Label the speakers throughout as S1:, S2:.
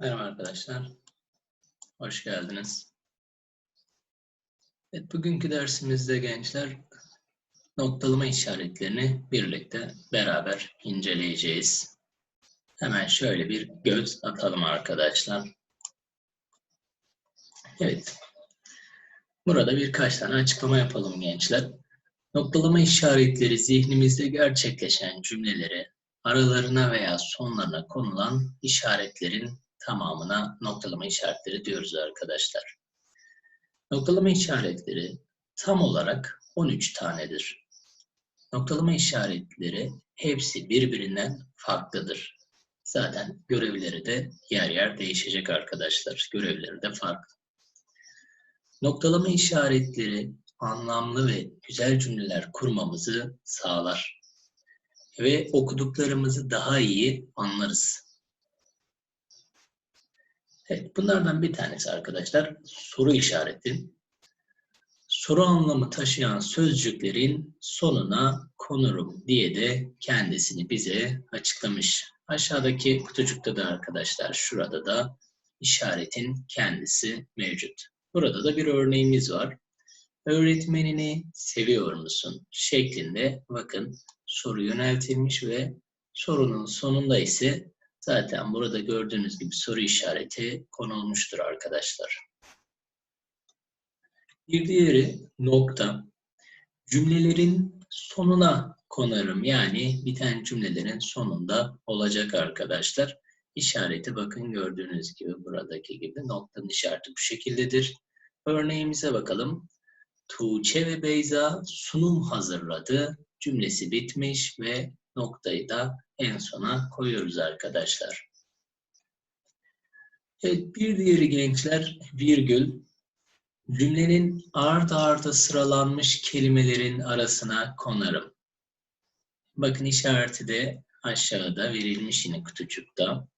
S1: Merhaba arkadaşlar. Hoş geldiniz. Evet, bugünkü dersimizde gençler noktalama işaretlerini birlikte beraber inceleyeceğiz. Hemen şöyle bir göz atalım arkadaşlar. Evet. Burada birkaç tane açıklama yapalım gençler. Noktalama işaretleri zihnimizde gerçekleşen cümleleri aralarına veya sonlarına konulan işaretlerin tamamına noktalama işaretleri diyoruz arkadaşlar. Noktalama işaretleri tam olarak 13 tanedir. Noktalama işaretleri hepsi birbirinden farklıdır. Zaten görevleri de yer yer değişecek arkadaşlar. Görevleri de farklı. Noktalama işaretleri anlamlı ve güzel cümleler kurmamızı sağlar. Ve okuduklarımızı daha iyi anlarız. Evet, bunlardan bir tanesi arkadaşlar soru işareti. Soru anlamı taşıyan sözcüklerin sonuna konurum diye de kendisini bize açıklamış. Aşağıdaki kutucukta da arkadaşlar şurada da işaretin kendisi mevcut. Burada da bir örneğimiz var. Öğretmenini seviyor musun? şeklinde bakın soru yöneltilmiş ve sorunun sonunda ise Zaten burada gördüğünüz gibi soru işareti konulmuştur arkadaşlar. Bir diğeri nokta. Cümlelerin sonuna konarım. Yani biten cümlelerin sonunda olacak arkadaşlar. İşareti bakın gördüğünüz gibi buradaki gibi noktanın işareti bu şekildedir. Örneğimize bakalım. Tuğçe ve Beyza sunum hazırladı. Cümlesi bitmiş ve noktayı da en sona koyuyoruz arkadaşlar. Evet, bir diğeri gençler virgül. Cümlenin ard arda sıralanmış kelimelerin arasına konarım. Bakın işareti de aşağıda verilmiş yine kutucukta.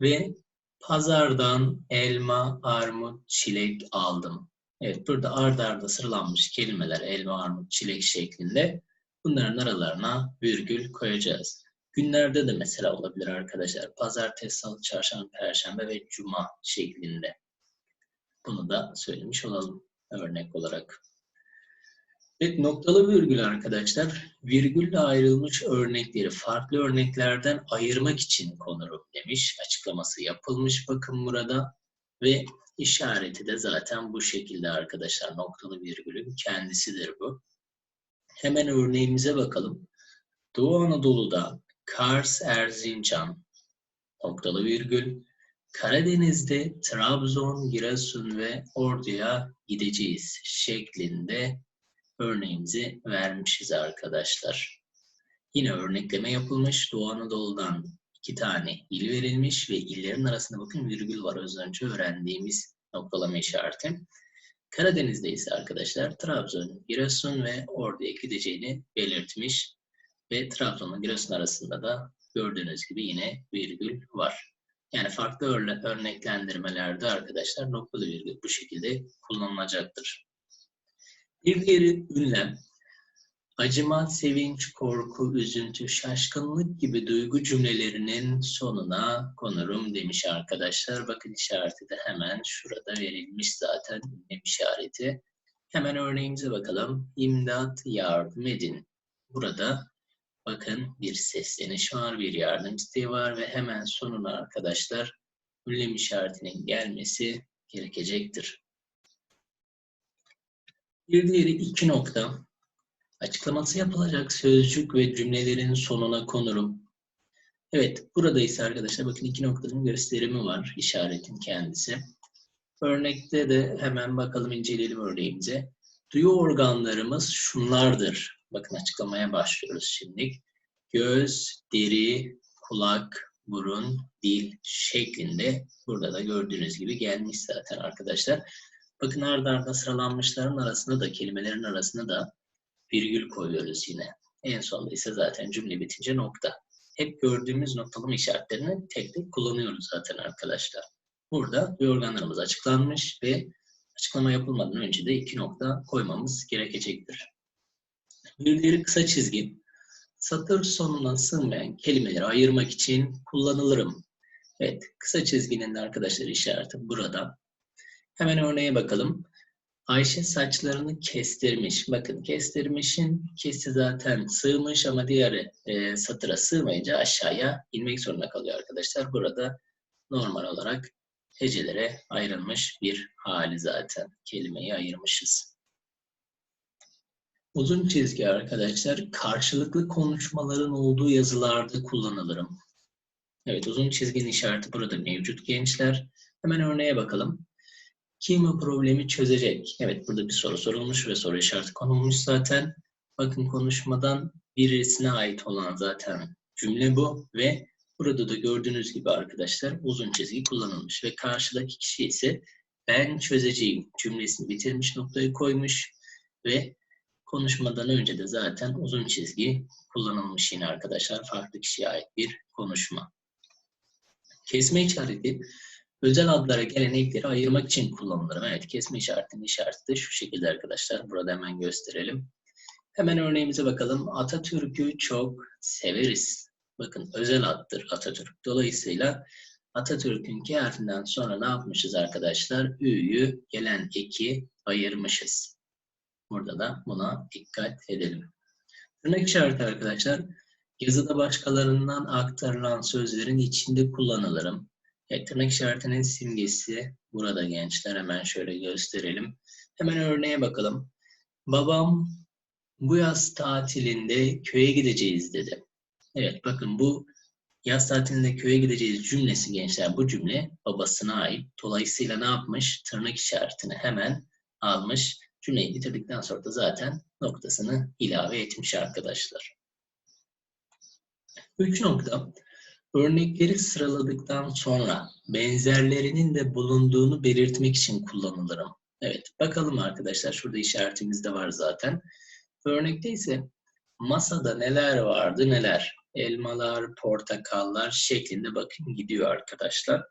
S1: Ve pazardan elma, armut, çilek aldım. Evet burada ard arda sıralanmış kelimeler elma, armut, çilek şeklinde bunların aralarına virgül koyacağız. Günlerde de mesela olabilir arkadaşlar. Pazartesi, salı, çarşamba, perşembe ve cuma şeklinde. Bunu da söylemiş olalım örnek olarak. Evet, noktalı virgül arkadaşlar, virgülle ayrılmış örnekleri farklı örneklerden ayırmak için konurum demiş. Açıklaması yapılmış bakın burada. Ve işareti de zaten bu şekilde arkadaşlar. Noktalı virgülün kendisidir bu. Hemen örneğimize bakalım. Doğu Anadolu'da Kars, Erzincan, noktalı virgül, Karadeniz'de Trabzon, Giresun ve Ordu'ya gideceğiz şeklinde örneğimizi vermişiz arkadaşlar. Yine örnekleme yapılmış. Doğu Anadolu'dan iki tane il verilmiş ve illerin arasında bakın virgül var az önce öğrendiğimiz noktalama işareti. Karadeniz'de ise arkadaşlar Trabzon, Giresun ve Ordu'ya gideceğini belirtmiş ve Trabzon'la Giresun arasında da gördüğünüz gibi yine virgül var. Yani farklı örneklendirmelerde arkadaşlar noktalı virgül bu şekilde kullanılacaktır. Bir diğeri ünlem. Acıma, sevinç, korku, üzüntü, şaşkınlık gibi duygu cümlelerinin sonuna konurum demiş arkadaşlar. Bakın işareti de hemen şurada verilmiş zaten ünlem işareti. Hemen örneğimize bakalım. İmdat, yardım edin. Burada Bakın bir sesleniş var, bir yardım isteği var ve hemen sonuna arkadaşlar ünlem işaretinin gelmesi gerekecektir. Bir diğeri iki nokta. Açıklaması yapılacak sözcük ve cümlelerin sonuna konurum. Evet, burada ise arkadaşlar bakın iki noktanın gösterimi var, işaretin kendisi. Örnekte de hemen bakalım inceleyelim örneğimize. Duyu organlarımız şunlardır. Bakın açıklamaya başlıyoruz şimdi. Göz, deri, kulak, burun, dil şeklinde burada da gördüğünüz gibi gelmiş zaten arkadaşlar. Bakın arda arda sıralanmışların arasında da kelimelerin arasında da virgül koyuyoruz yine. En sonunda ise zaten cümle bitince nokta. Hep gördüğümüz noktalama işaretlerini tek tek kullanıyoruz zaten arkadaşlar. Burada organlarımız açıklanmış ve açıklama yapılmadan önce de iki nokta koymamız gerekecektir. Bir diğeri kısa çizgi. Satır sonuna sığmayan kelimeleri ayırmak için kullanılırım. Evet, kısa çizginin de arkadaşlar işareti burada. Hemen örneğe bakalım. Ayşe saçlarını kestirmiş. Bakın kestirmişin kesi zaten sığmış ama diğer e, satıra sığmayınca aşağıya inmek zorunda kalıyor arkadaşlar. Burada normal olarak hecelere ayrılmış bir hali zaten. Kelimeyi ayırmışız. Uzun çizgi arkadaşlar karşılıklı konuşmaların olduğu yazılarda kullanılırım. Evet uzun çizginin işareti burada mevcut gençler. Hemen örneğe bakalım. Kim problemi çözecek? Evet burada bir soru sorulmuş ve soru işareti konulmuş zaten. Bakın konuşmadan birisine ait olan zaten cümle bu ve burada da gördüğünüz gibi arkadaşlar uzun çizgi kullanılmış ve karşıdaki kişi ise ben çözeceğim cümlesini bitirmiş noktayı koymuş ve konuşmadan önce de zaten uzun çizgi kullanılmış yine arkadaşlar farklı kişiye ait bir konuşma. Kesme işareti özel adlara gelen ekleri ayırmak için kullanılır. Evet kesme işaretinin işareti şu şekilde arkadaşlar. Burada hemen gösterelim. Hemen örneğimize bakalım. Atatürk'ü çok severiz. Bakın özel addır Atatürk. Dolayısıyla Atatürk'ün harfinden sonra ne yapmışız arkadaşlar? Ü'yü gelen eki ayırmışız. Burada da buna dikkat edelim. Tırnak işareti arkadaşlar yazıda başkalarından aktarılan sözlerin içinde kullanılırım. Evet, tırnak işaretinin simgesi burada gençler. Hemen şöyle gösterelim. Hemen örneğe bakalım. Babam bu yaz tatilinde köye gideceğiz dedi. Evet bakın bu yaz tatilinde köye gideceğiz cümlesi gençler. Bu cümle babasına ait. Dolayısıyla ne yapmış? Tırnak işaretini hemen almış. Cümleyi bitirdikten sonra da zaten noktasını ilave etmiş arkadaşlar. Üç nokta. Örnekleri sıraladıktan sonra benzerlerinin de bulunduğunu belirtmek için kullanılırım. Evet, bakalım arkadaşlar. Şurada işaretimiz de var zaten. Örnekte ise masada neler vardı neler. Elmalar, portakallar şeklinde bakın gidiyor arkadaşlar.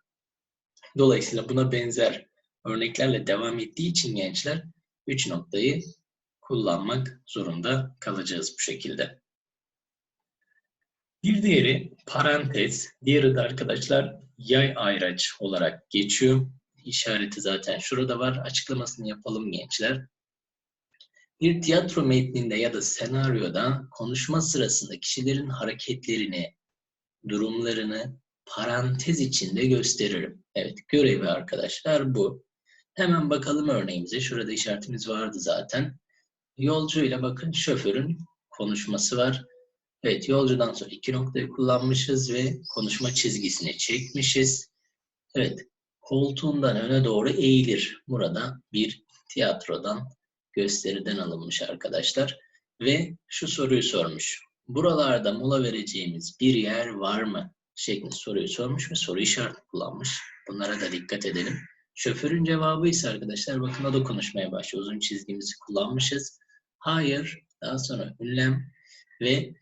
S1: Dolayısıyla buna benzer örneklerle devam ettiği için gençler 3 noktayı kullanmak zorunda kalacağız bu şekilde. Bir diğeri parantez, diğeri de arkadaşlar yay ayraç olarak geçiyor. İşareti zaten şurada var. Açıklamasını yapalım gençler. Bir tiyatro metninde ya da senaryoda konuşma sırasında kişilerin hareketlerini, durumlarını parantez içinde gösteririm. Evet, görevi arkadaşlar bu. Hemen bakalım örneğimize. Şurada işaretimiz vardı zaten. Yolcuyla bakın şoförün konuşması var. Evet yolcudan sonra iki noktayı kullanmışız ve konuşma çizgisini çekmişiz. Evet koltuğundan öne doğru eğilir. Burada bir tiyatrodan gösteriden alınmış arkadaşlar. Ve şu soruyu sormuş. Buralarda mola vereceğimiz bir yer var mı? şeklinde soruyu sormuş ve soru işareti kullanmış. Bunlara da dikkat edelim. Şoförün cevabı ise arkadaşlar bakın o da konuşmaya başlıyor. Uzun çizgimizi kullanmışız. Hayır, daha sonra ünlem ve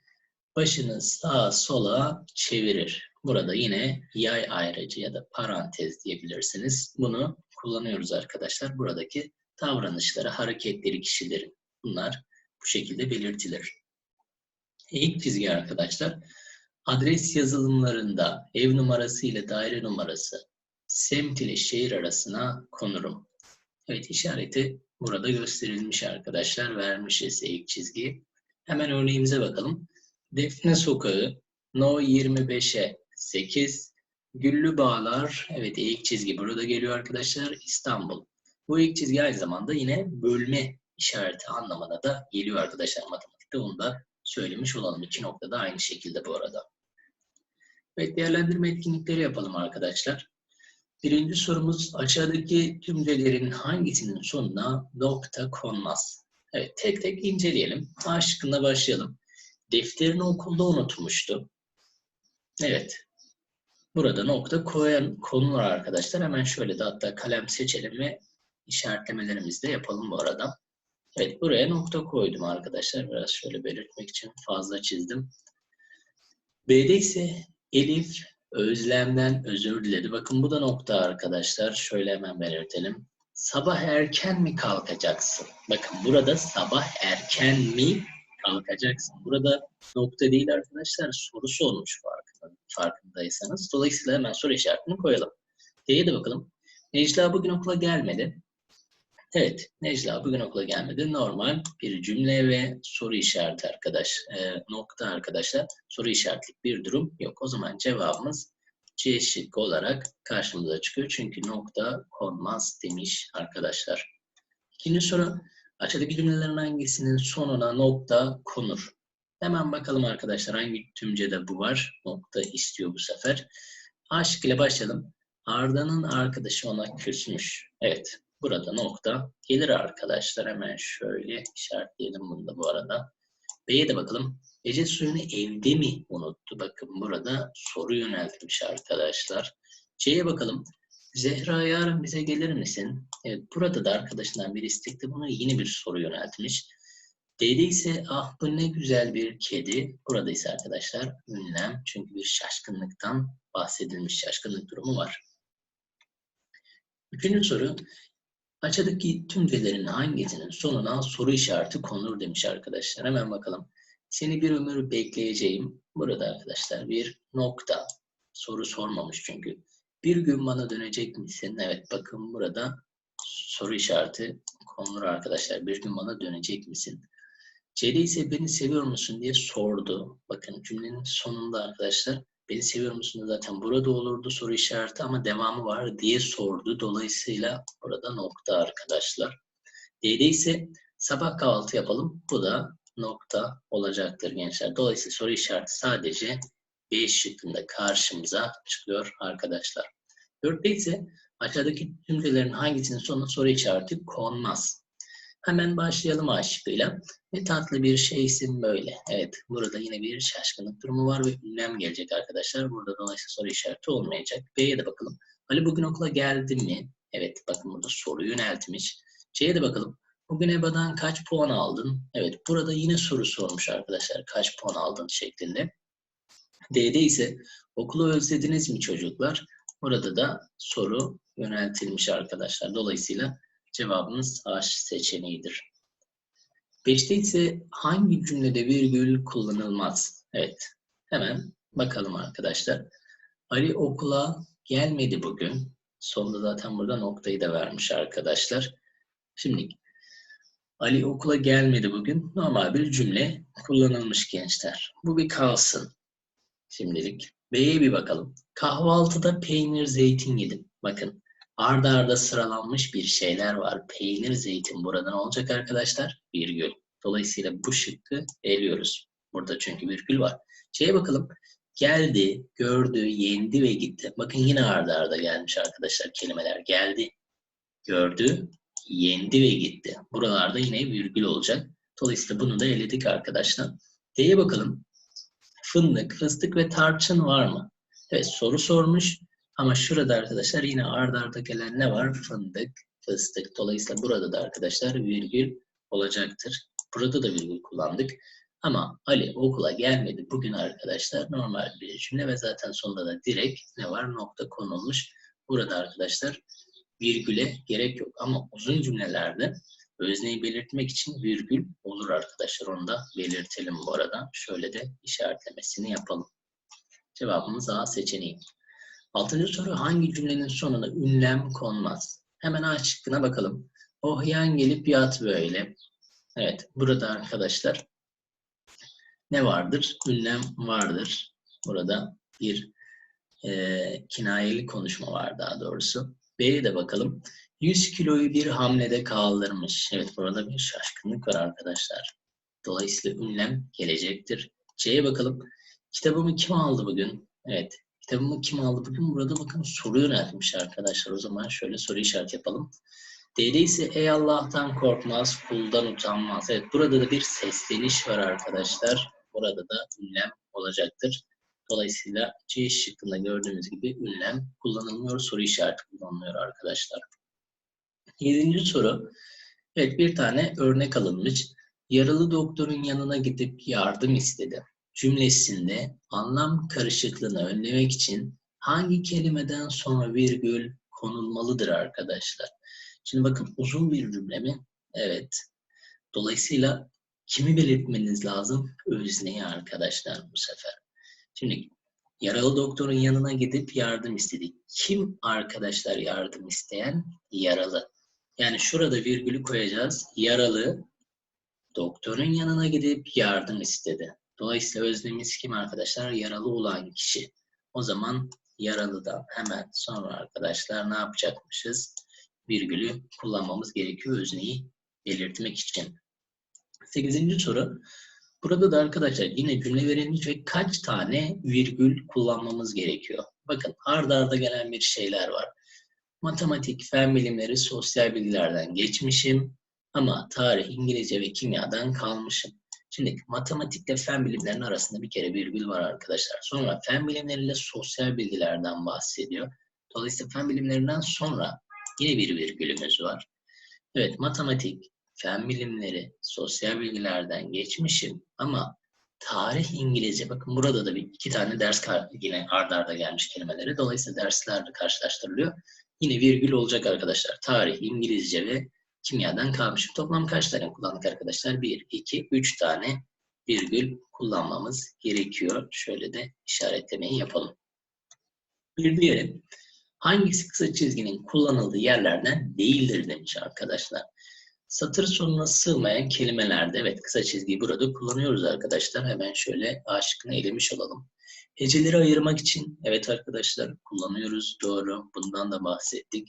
S1: başını sağa sola çevirir. Burada yine yay ayrıcı ya da parantez diyebilirsiniz. Bunu kullanıyoruz arkadaşlar. Buradaki davranışları, hareketleri kişilerin. Bunlar bu şekilde belirtilir. İlk çizgi arkadaşlar. Adres yazılımlarında ev numarası ile daire numarası semt ile şehir arasına konurum. Evet işareti burada gösterilmiş arkadaşlar. Vermişiz ilk çizgiyi. Hemen örneğimize bakalım. Defne Sokağı No 25'e 8 Güllü Bağlar evet ilk çizgi burada geliyor arkadaşlar İstanbul. Bu ilk çizgi aynı zamanda yine bölme işareti anlamına da geliyor arkadaşlar matematikte. Onu da söylemiş olalım. İki noktada aynı şekilde bu arada. Evet değerlendirme etkinlikleri yapalım arkadaşlar. Birinci sorumuz aşağıdaki cümlelerin hangisinin sonuna nokta konmaz? Evet tek tek inceleyelim. A şıkkında başlayalım. Defterini okulda unutmuştu. Evet. Burada nokta koyan konulur arkadaşlar. Hemen şöyle de hatta kalem seçelim ve işaretlemelerimizi de yapalım bu arada. Evet buraya nokta koydum arkadaşlar. Biraz şöyle belirtmek için fazla çizdim. B'de ise Elif Özlem'den özür diledi. Bakın bu da nokta arkadaşlar. Şöyle hemen belirtelim. Sabah erken mi kalkacaksın? Bakın burada sabah erken mi kalkacaksın? Burada nokta değil arkadaşlar. Olmuş farkında farkındaysanız. Dolayısıyla hemen soru işaretini koyalım. D'ye de bakalım. Necla bugün okula gelmedi. Evet, Necla bugün okula gelmedi. Normal bir cümle ve soru işareti arkadaş, e, nokta arkadaşlar. Soru işaretlik bir durum yok. O zaman cevabımız C şıkkı olarak karşımıza çıkıyor. Çünkü nokta konmaz demiş arkadaşlar. İkinci soru. Aşağıdaki cümlelerin hangisinin sonuna nokta konur? Hemen bakalım arkadaşlar hangi tümcede bu var? Nokta istiyor bu sefer. A ile başlayalım. Arda'nın arkadaşı ona küsmüş. Evet. Burada nokta gelir arkadaşlar. Hemen şöyle işaretleyelim bunu da bu arada. B'ye de bakalım. Ece suyunu evde mi unuttu? Bakın burada soru yöneltmiş arkadaşlar. C'ye bakalım. Zehra yarın bize gelir misin? Evet burada da arkadaşından bir istekte buna yine bir soru yöneltmiş. D'de ise ah bu ne güzel bir kedi. Burada ise arkadaşlar ünlem. Çünkü bir şaşkınlıktan bahsedilmiş şaşkınlık durumu var. Üçüncü soru. Aşağıdaki tümcelerin hangisinin sonuna soru işareti konur demiş arkadaşlar. Hemen bakalım. Seni bir ömür bekleyeceğim. Burada arkadaşlar bir nokta. Soru sormamış çünkü. Bir gün bana dönecek misin? Evet bakın burada soru işareti konulur arkadaşlar. Bir gün bana dönecek misin? C'de ise beni seviyor musun diye sordu. Bakın cümlenin sonunda arkadaşlar beni seviyor musun zaten burada olurdu soru işareti ama devamı var diye sordu. Dolayısıyla burada nokta arkadaşlar. D'de ise sabah kahvaltı yapalım. Bu da nokta olacaktır gençler. Dolayısıyla soru işareti sadece B şıkkında karşımıza çıkıyor arkadaşlar. Dörtte ise aşağıdaki cümlelerin hangisinin sonuna soru işareti konmaz. Hemen başlayalım A şıkkıyla. Ne tatlı bir şeysin böyle. Evet burada yine bir şaşkınlık durumu var ve ünlem gelecek arkadaşlar. Burada dolayısıyla soru işareti olmayacak. B'ye de bakalım. Ali bugün okula geldi mi? Evet bakın burada soru yöneltmiş. C'ye de bakalım. Bugün EBA'dan kaç puan aldın? Evet burada yine soru sormuş arkadaşlar. Kaç puan aldın şeklinde. D'de ise okulu özlediniz mi çocuklar? Burada da soru yöneltilmiş arkadaşlar. Dolayısıyla cevabımız A seçeneğidir. Beşte ise hangi cümlede virgül kullanılmaz? Evet. Hemen bakalım arkadaşlar. Ali okula gelmedi bugün. Sonunda zaten burada noktayı da vermiş arkadaşlar. Şimdi Ali okula gelmedi bugün. Normal bir cümle kullanılmış gençler. Bu bir kalsın. Şimdilik. B'ye bir bakalım. Kahvaltıda peynir zeytin yedim. Bakın arda arda sıralanmış bir şeyler var. Peynir zeytin burada ne olacak arkadaşlar? Virgül. Dolayısıyla bu şıkkı eliyoruz. Burada çünkü virgül var. Şeye bakalım. Geldi, gördü, yendi ve gitti. Bakın yine arda arda gelmiş arkadaşlar kelimeler. Geldi, gördü, yendi ve gitti. Buralarda yine virgül olacak. Dolayısıyla bunu da eledik arkadaşlar. D'ye bakalım. Fındık, fıstık ve tarçın var mı? Evet soru sormuş. Ama şurada arkadaşlar yine arda arda gelen ne var? Fındık, fıstık. Dolayısıyla burada da arkadaşlar virgül olacaktır. Burada da virgül kullandık. Ama Ali okula gelmedi bugün arkadaşlar normal bir cümle ve zaten sonunda da direkt ne var? Nokta konulmuş. Burada arkadaşlar virgüle gerek yok. Ama uzun cümlelerde özneyi belirtmek için virgül olur arkadaşlar. Onu da belirtelim bu arada. Şöyle de işaretlemesini yapalım. Cevabımız A seçeneği. Altıncı soru hangi cümlenin sonuna ünlem konmaz? Hemen A şıkkına bakalım. Ohyan gelip yat böyle. Evet burada arkadaşlar ne vardır? Ünlem vardır. Burada bir e, kinayeli konuşma var daha doğrusu. B'ye de bakalım. 100 kiloyu bir hamlede kaldırmış. Evet burada bir şaşkınlık var arkadaşlar. Dolayısıyla ünlem gelecektir. C'ye bakalım. Kitabımı kim aldı bugün? Evet. Kitabımı kim aldı bugün? Burada bakın soru yöneltmiş arkadaşlar. O zaman şöyle soru işaret yapalım. D'de ise ey Allah'tan korkmaz, kuldan utanmaz. Evet burada da bir sesleniş var arkadaşlar. Burada da ünlem olacaktır. Dolayısıyla C şıkkında gördüğümüz gibi ünlem kullanılmıyor, soru işareti kullanılıyor arkadaşlar. Yedinci soru. Evet bir tane örnek alınmış. Yaralı doktorun yanına gidip yardım istedi. Cümlesinde anlam karışıklığını önlemek için hangi kelimeden sonra virgül konulmalıdır arkadaşlar? Şimdi bakın uzun bir cümle mi? Evet. Dolayısıyla kimi belirtmeniz lazım? Özneyi arkadaşlar bu sefer. Şimdi Yaralı doktorun yanına gidip yardım istedik. Kim arkadaşlar yardım isteyen? Yaralı. Yani şurada virgülü koyacağız. Yaralı doktorun yanına gidip yardım istedi. Dolayısıyla özlemiz kim arkadaşlar? Yaralı olan kişi. O zaman yaralıdan hemen sonra arkadaşlar ne yapacakmışız? Virgülü kullanmamız gerekiyor özneyi belirtmek için. Sekizinci soru. Burada da arkadaşlar yine cümle verilmiş ve kaç tane virgül kullanmamız gerekiyor? Bakın ardarda arda gelen bir şeyler var. Matematik, fen bilimleri, sosyal bilgilerden geçmişim ama tarih, İngilizce ve kimyadan kalmışım. Şimdi matematikle fen bilimlerinin arasında bir kere virgül var arkadaşlar. Sonra fen bilimleriyle sosyal bilgilerden bahsediyor. Dolayısıyla fen bilimlerinden sonra yine bir virgülümüz var. Evet matematik, fen bilimleri, sosyal bilgilerden geçmişim ama tarih İngilizce. Bakın burada da bir iki tane ders yine ardarda arda gelmiş kelimeleri. Dolayısıyla derslerle karşılaştırılıyor. Yine virgül olacak arkadaşlar. Tarih, İngilizce ve kimyadan kalmışım. Toplam kaç tane kullandık arkadaşlar? 1, 2, 3 tane virgül kullanmamız gerekiyor. Şöyle de işaretlemeyi yapalım. Bir diyelim. Hangisi kısa çizginin kullanıldığı yerlerden değildir demiş arkadaşlar. Satır sonuna sığmayan kelimelerde evet kısa çizgiyi burada kullanıyoruz arkadaşlar. Hemen şöyle A şıkkını elemiş olalım. Heceleri ayırmak için evet arkadaşlar kullanıyoruz. Doğru. Bundan da bahsettik.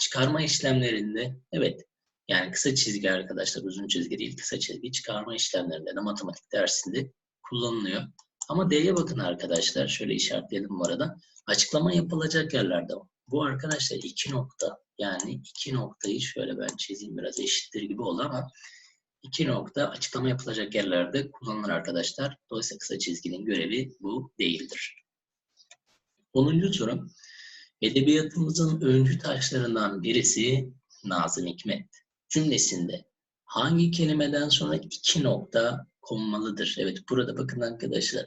S1: Çıkarma işlemlerinde evet yani kısa çizgi arkadaşlar uzun çizgi değil kısa çizgi çıkarma işlemlerinde de matematik dersinde kullanılıyor. Ama D'ye bakın arkadaşlar. Şöyle işaretleyelim bu arada. Açıklama yapılacak yerlerde bu arkadaşlar iki nokta. Yani iki noktayı şöyle ben çizeyim biraz eşittir gibi oldu ama iki nokta açıklama yapılacak yerlerde kullanılır arkadaşlar. Dolayısıyla kısa çizginin görevi bu değildir. 10. soru. Edebiyatımızın öncü taşlarından birisi Nazım Hikmet. Cümlesinde hangi kelimeden sonra iki nokta konmalıdır? Evet burada bakın arkadaşlar.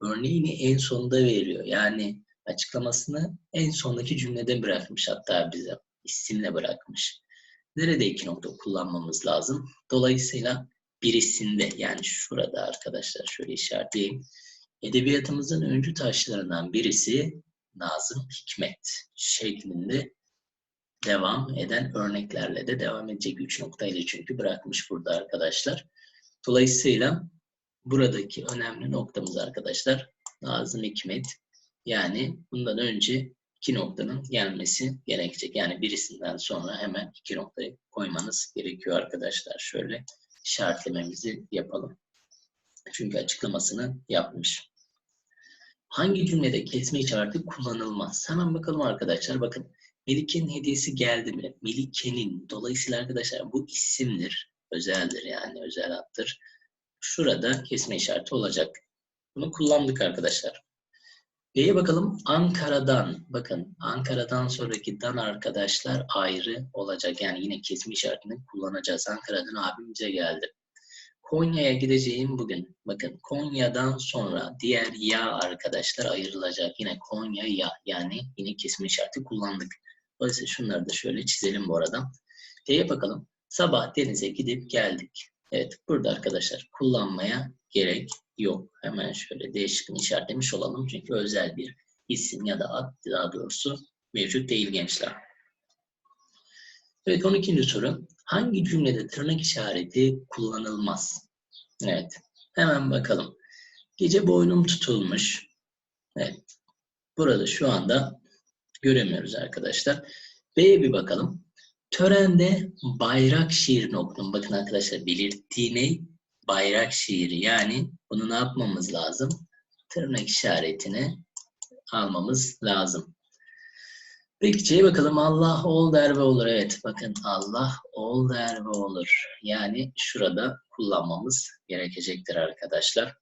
S1: Örneğini en sonunda veriyor. Yani açıklamasını en sondaki cümlede bırakmış hatta bize isimle bırakmış. Nerede iki nokta kullanmamız lazım? Dolayısıyla birisinde yani şurada arkadaşlar şöyle işaretleyeyim. Edebiyatımızın öncü taşlarından birisi Nazım Hikmet şeklinde devam eden örneklerle de devam edecek üç noktayla çünkü bırakmış burada arkadaşlar. Dolayısıyla buradaki önemli noktamız arkadaşlar Nazım Hikmet yani bundan önce iki noktanın gelmesi gerekecek. Yani birisinden sonra hemen iki noktayı koymanız gerekiyor arkadaşlar. Şöyle işaretlememizi yapalım. Çünkü açıklamasını yapmış. Hangi cümlede kesme işareti kullanılmaz? Hemen bakalım arkadaşlar. Bakın Melike'nin hediyesi geldi mi? Melike'nin. Dolayısıyla arkadaşlar bu isimdir. Özeldir yani özel addır. Şurada kesme işareti olacak. Bunu kullandık arkadaşlar. B'ye bakalım. Ankara'dan. Bakın Ankara'dan sonraki dan arkadaşlar ayrı olacak. Yani yine kesme işaretini kullanacağız. Ankara'dan abimize geldi. Konya'ya gideceğim bugün. Bakın Konya'dan sonra diğer ya arkadaşlar ayrılacak. Yine Konya ya. Yani yine kesme işareti kullandık. Dolayısıyla şunları da şöyle çizelim bu arada. D'ye bakalım. Sabah denize gidip geldik. Evet burada arkadaşlar kullanmaya gerek yok. Hemen şöyle değişikliğini işaretlemiş olalım. Çünkü özel bir isim ya da ad daha doğrusu mevcut değil gençler. Evet 12. soru. Hangi cümlede tırnak işareti kullanılmaz? Evet. Hemen bakalım. Gece boynum tutulmuş. Evet. Burada şu anda göremiyoruz arkadaşlar. B'ye bir bakalım. Törende bayrak şiirini okudum. Bakın arkadaşlar belirttiği ne? Bayrak şiiri. Yani bunu ne yapmamız lazım? Tırnak işaretini almamız lazım. Peki C'ye bakalım. Allah ol der ve olur. Evet bakın Allah ol der ve olur. Yani şurada kullanmamız gerekecektir arkadaşlar.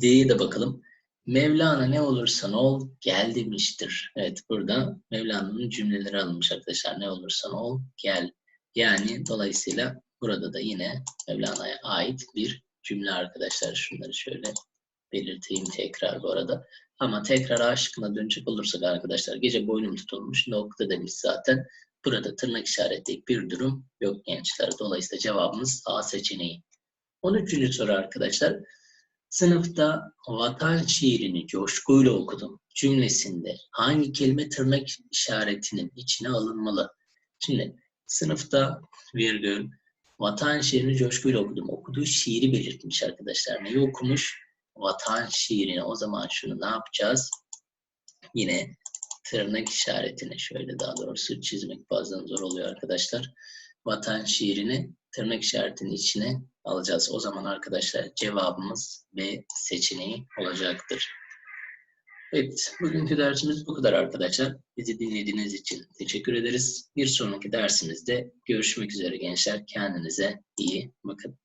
S1: D'ye de bakalım. Mevlana ne olursan ol gel demiştir. Evet burada Mevlana'nın cümleleri alınmış arkadaşlar. Ne olursan ol gel. Yani dolayısıyla burada da yine Mevlana'ya ait bir cümle arkadaşlar. Şunları şöyle belirteyim tekrar bu arada. Ama tekrar aşkına dönecek olursak arkadaşlar gece boynum tutulmuş nokta demiş zaten. Burada tırnak işaretli bir durum yok gençler. Dolayısıyla cevabımız A seçeneği. 13. soru arkadaşlar. Sınıfta vatan şiirini coşkuyla okudum cümlesinde hangi kelime tırnak işaretinin içine alınmalı? Şimdi sınıfta virgül vatan şiirini coşkuyla okudum. Okuduğu şiiri belirtmiş arkadaşlar. Neyi okumuş? Vatan şiirini. O zaman şunu ne yapacağız? Yine tırnak işaretini şöyle daha doğrusu çizmek bazen zor oluyor arkadaşlar. Vatan şiirini tırnak işaretinin içine alacağız. O zaman arkadaşlar cevabımız B seçeneği olacaktır. Evet, bugünkü dersimiz bu kadar arkadaşlar. Bizi dinlediğiniz için teşekkür ederiz. Bir sonraki dersimizde görüşmek üzere gençler. Kendinize iyi bakın.